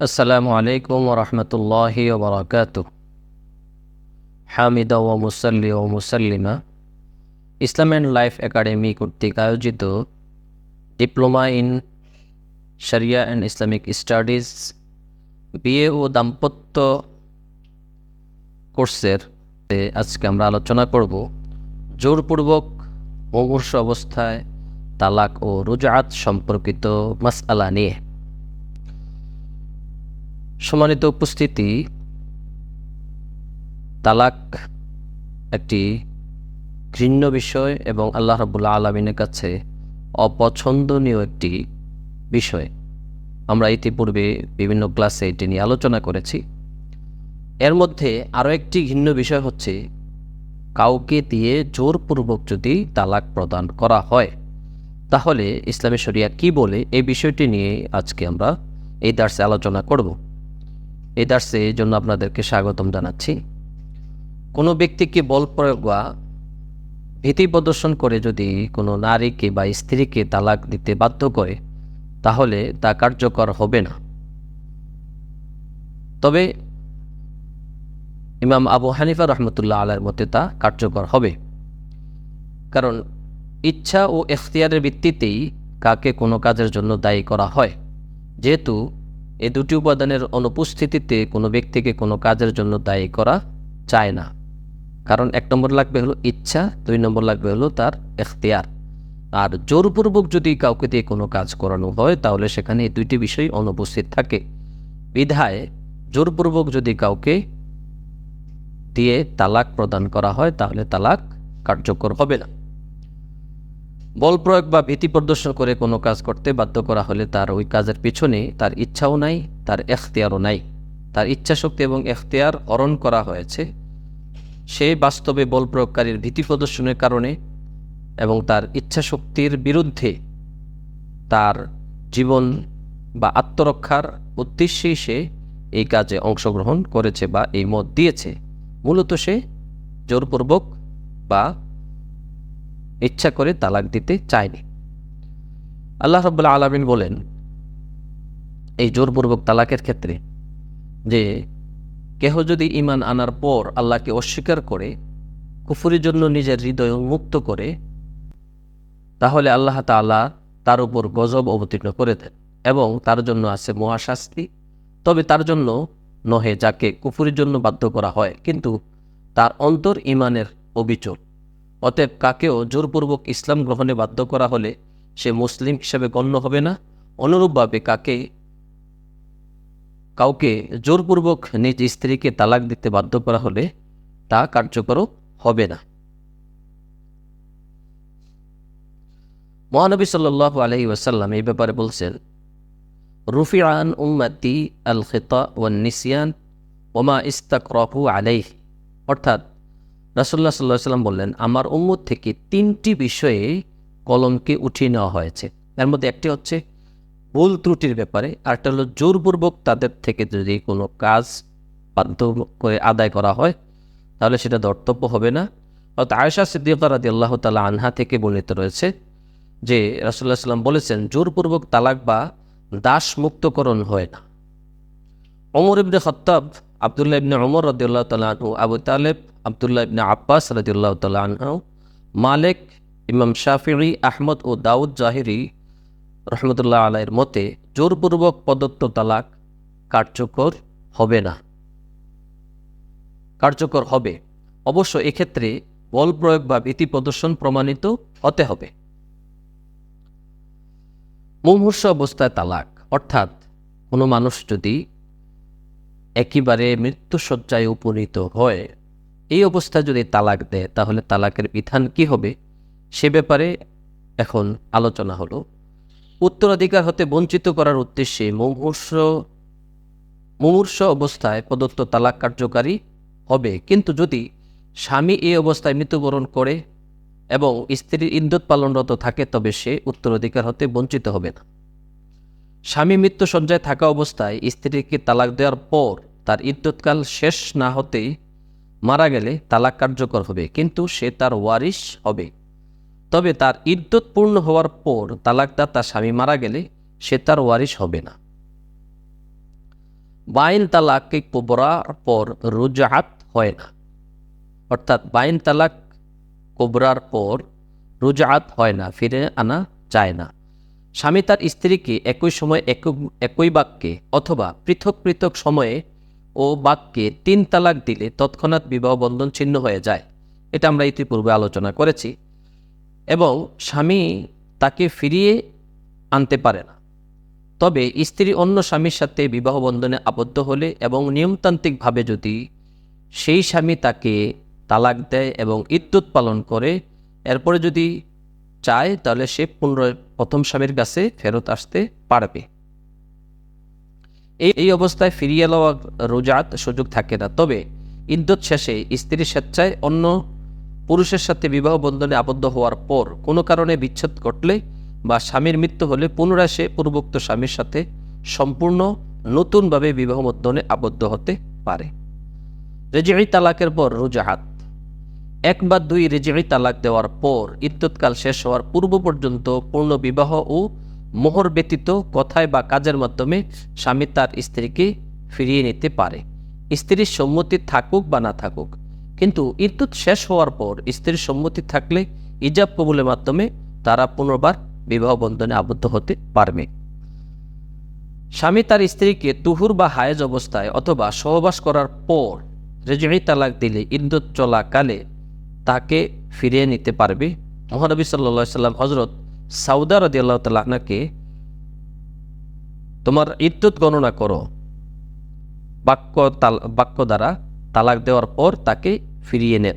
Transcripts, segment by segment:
আসসালামু আলাইকুম রহমতুল্লাহ বরকাত হামিদা ও মুসল্লি ও মুসল্লিমা। ইসলাম অ্যান্ড লাইফ একাডেমি কর্তৃক আয়োজিত diploma in sharia and Islamic studies BA ও দাম্পত্য কোর্সের আজকে আমরা আলোচনা করব। জোরপূর্বক অবশ্য অবস্থায় তালাক ও রুজাত সম্পর্কিত মাসআলা নিয়ে। সম্মানিত উপস্থিতি, তালাক একটি ঘৃণ্য বিষয় এবং আল্লাহ রাবুল্লাহ আলমিনের কাছে অপছন্দনীয় একটি বিষয়। আমরা ইতিপূর্বে বিভিন্ন ক্লাসে এটি নিয়ে আলোচনা করেছি। এর মধ্যে আরও একটি ঘৃণ্য বিষয় হচ্ছে, কাউকে দিয়ে জোরপূর্বক যদি তালাক প্রদান করা হয়। তাহলে ইসলামী শরিয়া কি বলে এই বিষয়টি নিয়ে আজকে আমরা এই দার্সে আলোচনা করব। এই দার্সে এই জন্য আপনাদেরকে স্বাগতম জানাচ্ছি। কোনো ব্যক্তিকে বল প্রয়োগ বা ভীতি প্রদর্শন করে যদি কোনো নারীকে বা স্ত্রীকে তালাক দিতে বাধ্য করে, তাহলে তা কার্যকর হবে না। তবে ইমাম আবু হানিফা রহমতুল্লাহ আলার মতে তা কার্যকর হবে। কারণ ইচ্ছা ও এখতিয়ারের ভিত্তিতেই কাকে কোনো কাজের জন্য দায়ী করা হয়। যেহেতু এ দুটি উপাদানের অনুপস্থিতিতে কোনো ব্যক্তিকে কোনো কাজের জন্য দায়ী করা চায় না। কারণ এক নম্বর লাগবে হলো ইচ্ছা, দুই নম্বর লাগবে হলো তার এখতিয়ার। আর জোরপূর্বক যদি কাউকে দিয়ে কোনো কাজ করানো হয়, তাহলে সেখানে এই দুইটি বিষয় অনুপস্থিত থাকে। বিধায় জোরপূর্বক যদি কাউকে দিয়ে তালাক প্রদান করা হয়, তাহলে তালাক কার্যকর হবে না। বল প্রয়োগ বা ভীতি প্রদর্শন করে কোনো কাজ করতে বাধ্য করা হলে তার ওই কাজের পিছনে তার ইচ্ছাও নাই, তার এখতিয়ারও নাই। তার ইচ্ছা শক্তি এবং এখতিয়ার হরণ করা হয়েছে। সে বাস্তবে বল প্রয়োগকারীর ভীতি প্রদর্শনের কারণে এবং তার ইচ্ছা শক্তির বিরুদ্ধে তার জীবন বা আত্মরক্ষার উদ্দেশ্যেই সে এই কাজে অংশগ্রহণ করেছে বা এই মত দিয়েছে। মূলত সে জোরপূর্বক বা ইচ্ছা করে তালাক দিতে চায়নি। আল্লাহ রব্বুল্লাহ আলমিন বলেন, এই জোরপূর্বক তালাকের ক্ষেত্রে যে কেহ যদি ইমান আনার পর আল্লাহকে অস্বীকার করে, কুফুরির জন্য নিজের হৃদয় উন্মুক্ত করে, তাহলে আল্লাহ তাআলা তার উপর গজব অবতীর্ণ করে দেন এবং তার জন্য আছে মহাশাস্তি। তবে তার জন্য নহে যাকে কুফুরির জন্য বাধ্য করা হয়, কিন্তু তার অন্তর ইমানের অবিচল। অতএব কাকেও জোরপূর্বক ইসলাম গ্রহণে বাধ্য করা হলে সে মুসলিম হিসেবে গণ্য হবে না। অনুরূপভাবে কাকে, কাউকে জোরপূর্বক নিজ স্ত্রীকে তালাক দিতে বাধ্য করা হলে তা কার্যকর হবে না। মহানবী সাল্লাহ আলহি ওয়াসাল্লাম এই ব্যাপারে বলছেন, রুফিআন উম্মাতি আল খেতা ওয়ান নিসিয়ান ওমা ইস্তাকরহু আলাইহ। অর্থাৎ রাসুল্লাহ সাল্লাহ সাল্লাম বললেন, আমার উম্মত থেকে তিনটি বিষয়ে কলমকে উঠিয়ে নেওয়া হয়েছে। এর মধ্যে একটি হচ্ছে ভুল ত্রুটির ব্যাপারে আরটা হলো জোরপূর্বক তাদের থেকে যদি কোনো কাজ বাধ্য করে আদায় করা হয়, তাহলে সেটা দর্তব্য হবে না। অর্থাৎ আয়সা সিদ্দিকা রাদি আল্লাহ তালা আনহা থেকে বর্ণিত রয়েছে যে রাসুল্লাহ সাল্লাম বলেছেন, জোরপূর্বক তালাক বা দাস মুক্তকরণ হয় না। অমর ইবনে খত্তাব, আবদুল্লাহ ইবনে অমর রদিউল্লাহ তালা আবু তালেব আবদুল্লাহ ইবনে আব্বাস রদিউল্লাহ তালা আনহু, মালিক ইমাম শাফিরি আহমদ ও দাউদ জাহিরি রহমতুল্লাহ আলাইয়ের মতে, জোরপূর্বক প্রদত্ত তালাক কার্যকর হবে না। কার্যকর হবে। অবশ্য এক্ষেত্রে বল প্রয়োগ বা ভীতি প্রদর্শন প্রমাণিত হতে হবে। মুমূর্ষ অবস্থায় তালাক, অর্থাৎ কোনো মানুষ যদি একেবারে মৃত্যুসজ্জায় উপনীত হয় এই অবস্থায় যদি তালাক দেয়, তাহলে তালাকের বিধান কি হবে? সে ব্যাপারে এখন আলোচনা হলো। উত্তরাধিকার হতে বঞ্চিত করার উদ্দেশ্যে মুমূর্ষ মুমূর্ষ অবস্থায় প্রদত্ত তালাক কার্যকারী হবে। কিন্তু যদি স্বামী এই অবস্থায় মৃত্যুবরণ করে এবং স্ত্রীর ইন্দত পালনরত থাকে, তবে সে উত্তরাধিকার হতে বঞ্চিত হবে না। স্বামী মৃত্যু সজ্জায় থাকা অবস্থায় স্ত্রীকে তালাক দেওয়ার পর তার ইদ্যৎকাল শেষ না হতেই মারা গেলে তালাক কার্যকর হবে, কিন্তু সে তার ওয়ারিশ হবে। তবে তার ইদ্যত পূর্ণ হওয়ার পর তালাকদার তার স্বামী মারা গেলে সে তার ওয়ারিশ হবে না। বাইন তালাককে কোবরার পর রুজাহাত হয় না। অর্থাৎ বাইন তালাক কোবরার পর রুজাহাত হয় না, ফিরে আনা যায় না। স্বামী তার স্ত্রীকে একই সময় একই- একই বাক্যে অথবা পৃথক পৃথক সময়ে ও বাক্যে তিন তালাক দিলে তৎক্ষণাৎ বিবাহ বন্ধন ছিন্ন হয়ে যায়। এটা আমরা ইতিপূর্বে আলোচনা করেছি। এবং স্বামী তাকে ফিরিয়ে আনতে পারে না। তবে স্ত্রী অন্য স্বামীর সাথে বিবাহ বন্ধনে আবদ্ধ হলে এবং নিয়মতান্ত্রিকভাবে যদি সেই স্বামী তাকে তালাক দেয় এবং ইদ্যুৎ পালন করে, এরপরে যদি চায়, তাহলে সে পুনরায় প্রথম স্বামীর কাছে ফেরত আসতে পারবে। এই এই অবস্থায় ফিরিয়ে লওয়া রোজাত সুযোগ থাকে না। তবে ইদ্যুৎ শেষে স্ত্রী স্বেচ্ছায় অন্য পুরুষের সাথে বিবাহ বন্ধনে আবদ্ধ হওয়ার পর কোনো কারণে বিচ্ছেদ ঘটলে বা স্বামীর মৃত্যু হলে পুনরায় সে পূর্বোক্ত স্বামীর সাথে সম্পূর্ণ নতুনভাবে বিবাহ বন্ধনে আবদ্ধ হতে পারে। রেজিই তালাকের পর রুজাহাত। এক বা দুই রেজিই তালাক দেওয়ার পর ইদ্যুৎকাল শেষ হওয়ার পূর্ব পর্যন্ত পূর্ণ বিবাহ ও মোহর ব্যতীত কথায় বা কাজের মাধ্যমে স্বামী তার স্ত্রীকে ফিরিয়ে নিতে পারে। স্ত্রীর সম্মতি থাকুক বা না থাকুক। কিন্তু ইদ্যুৎ শেষ হওয়ার পর স্ত্রীর সম্মতি থাকলে ইজাব কবুলের মাধ্যমে তারা পুনর্বার বিবাহ বন্ধনে আবদ্ধ হতে পারবে। স্বামী তার স্ত্রীকে তুহুর বা হায়েজ অবস্থায় অথবা সহবাস করার পর রেজই তালাক দিলে ইদ্যুৎ চলাকালে তাকে ফিরিয়ে নিতে পারবে। মহানবী সাল্লা সাল্লাম হজরত সাউদা রদি আল্লাহ তোমার ইদ্যুৎ গণনা করো। বাক্য বাক্য দ্বারা তালাক দেওয়ার পর তাকে ফিরিয়ে নেন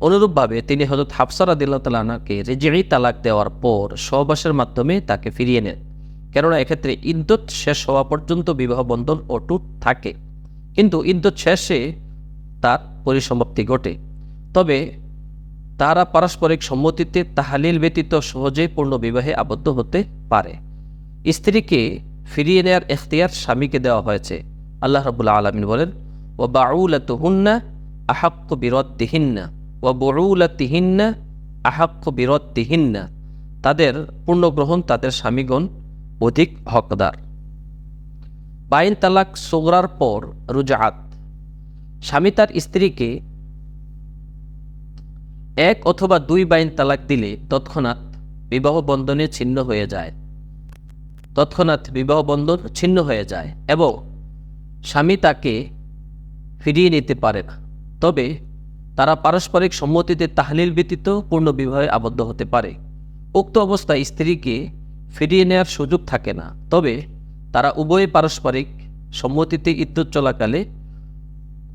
অনুরূপভাবে তিনি হজরত হাফসার আদিল্লাহ তালাহনাকে রেজেই তালাক দেওয়ার পর সহবাসের মাধ্যমে তাকে ফিরিয়ে নেন কেননা এক্ষেত্রে ইদ্যুৎ শেষ হওয়া পর্যন্ত বিবাহ বন্ধন অটুট থাকে। কিন্তু ইদ্যুৎ শেষে তার পরিসমাপ্তি ঘটে। তবে তারা পারস্পরিক সম্মতিতে তাহালিল ব্যতীত সহজেই পূর্ণ বিবাহে আবদ্ধ হতে পারে। স্ত্রীকে ফিরিয়ে নেয়ার এখতিয়ার স্বামীকে দেওয়া হয়েছে। আল্লাহ রবুল্লা আলমিন বলেন ও বাউলাত হুন্না আহাক্ক বিরতিহিন্না ও বরুলাতিহিন্না আহাক্ক বিরতিহিন্না তাদের পূর্ণগ্রহণ তাদের স্বামীগণ অধিক হকদার। বাইন তালাক সোগরার পর রুজাহাত স্বামী তার স্ত্রীকে এক অথবা দুই বাইন তালাক দিলে তৎক্ষণাৎ বিবাহ বন্ধনে ছিন্ন হয়ে যায়। তৎক্ষণাৎ বিবাহ বন্ধন ছিন্ন হয়ে যায় এবং স্বামী তাকে ফিরিয়ে নিতে পারে না। তবে তারা পারস্পরিক সম্মতিতে তাহলিল ব্যতীত পূর্ণ বিবাহে আবদ্ধ হতে পারে। উক্ত অবস্থায় স্ত্রীকে ফিরিয়ে নেওয়ার সুযোগ থাকে না। তবে তারা উভয় পারস্পরিক সম্মতিতে ইদ্যুৎ চলাকালে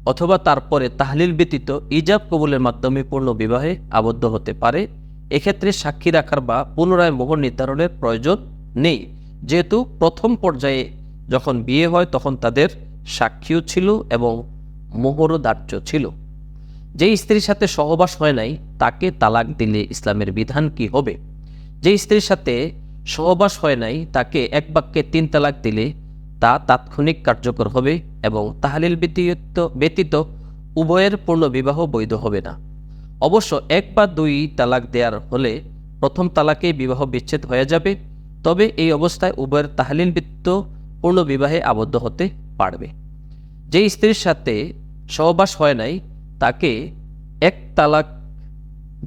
অথবা তারপরে তাহলিল ব্যতীত ইজাব কবুলের মাধ্যমে পূর্ণ বিবাহে আবদ্ধ হতে পারে, এক্ষেত্রে সাক্ষী রাখার বা পুনরায় মোহর নির্ধারণের প্রয়োজন নেই। যেহেতু প্রথম পর্যায়ে যখন বিয়ে হয়, তখন তাদের সাক্ষীও ছিল এবং মোহরও দাহ্য ছিল। যে স্ত্রীর সাথে সহবাস হয় নাই, তাকে তালাক দিলে ইসলামের বিধান কি হবে? যে স্ত্রীর সাথে সহবাস হয় নাই, তাকে এক বাক্যে তিন তালাক দিলে তা তাৎক্ষণিক কার্যকর হবে এবং তাহালিল ব্যতীত ব্যতীত উভয়ের পূর্ণ বিবাহ বৈধ হবে না। অবশ্য এক বা দুই তালাক দেওয়ার হলে প্রথম তালাকেই বিবাহ বিচ্ছেদ হয়ে যাবে, তবে এই অবস্থায় উভয়ের তাহালিল ব্যতীত পূর্ণ বিবাহে আবদ্ধ হতে পারবে। যে স্ত্রীর সাথে সহবাস হয় নাই, তাকে এক তালাক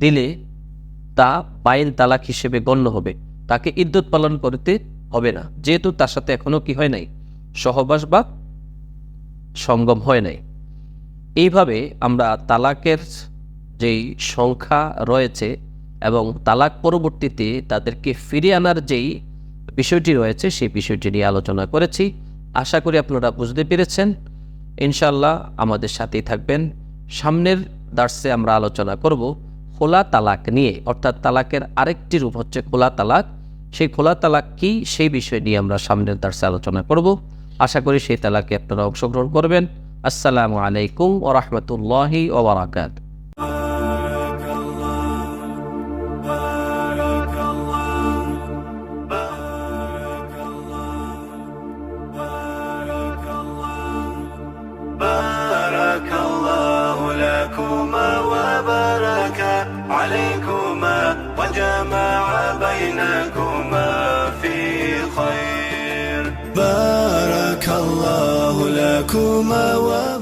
দিলে তা বাইন তালাক হিসেবে গণ্য হবে। তাকে ইদ্যুৎ পালন করতে হবে না, যেহেতু তার সাথে এখনও কি হয় নাই। সহবাস বা সঙ্গম হয় নাই। এইভাবে আমরা তালাকের যেই সংখ্যা রয়েছে এবং তালাক পরবর্তীতে তাদেরকে ফিরিয়ে আনার যেই বিষয়টি রয়েছে, সেই বিষয়টি নিয়ে আলোচনা করেছি। আশা করি আপনারা বুঝতে পেরেছেন। ইনশাল্লাহ আমাদের সাথেই থাকবেন। সামনের দার্সে আমরা আলোচনা করব খোলা তালাক নিয়ে, অর্থাৎ তালাকের আরেকটি রূপ হচ্ছে খোলা তালাক। সেই খোলা তালাক কি, সেই বিষয় নিয়ে আমরা সামনের দার্সে আলোচনা করব। আশা করি সেই তালাকে আপনারা অংশগ্রহণ করবেন। আসসালামু আলাইকুম ও রহমতুল্লাহি ওবরাকাত ku mawa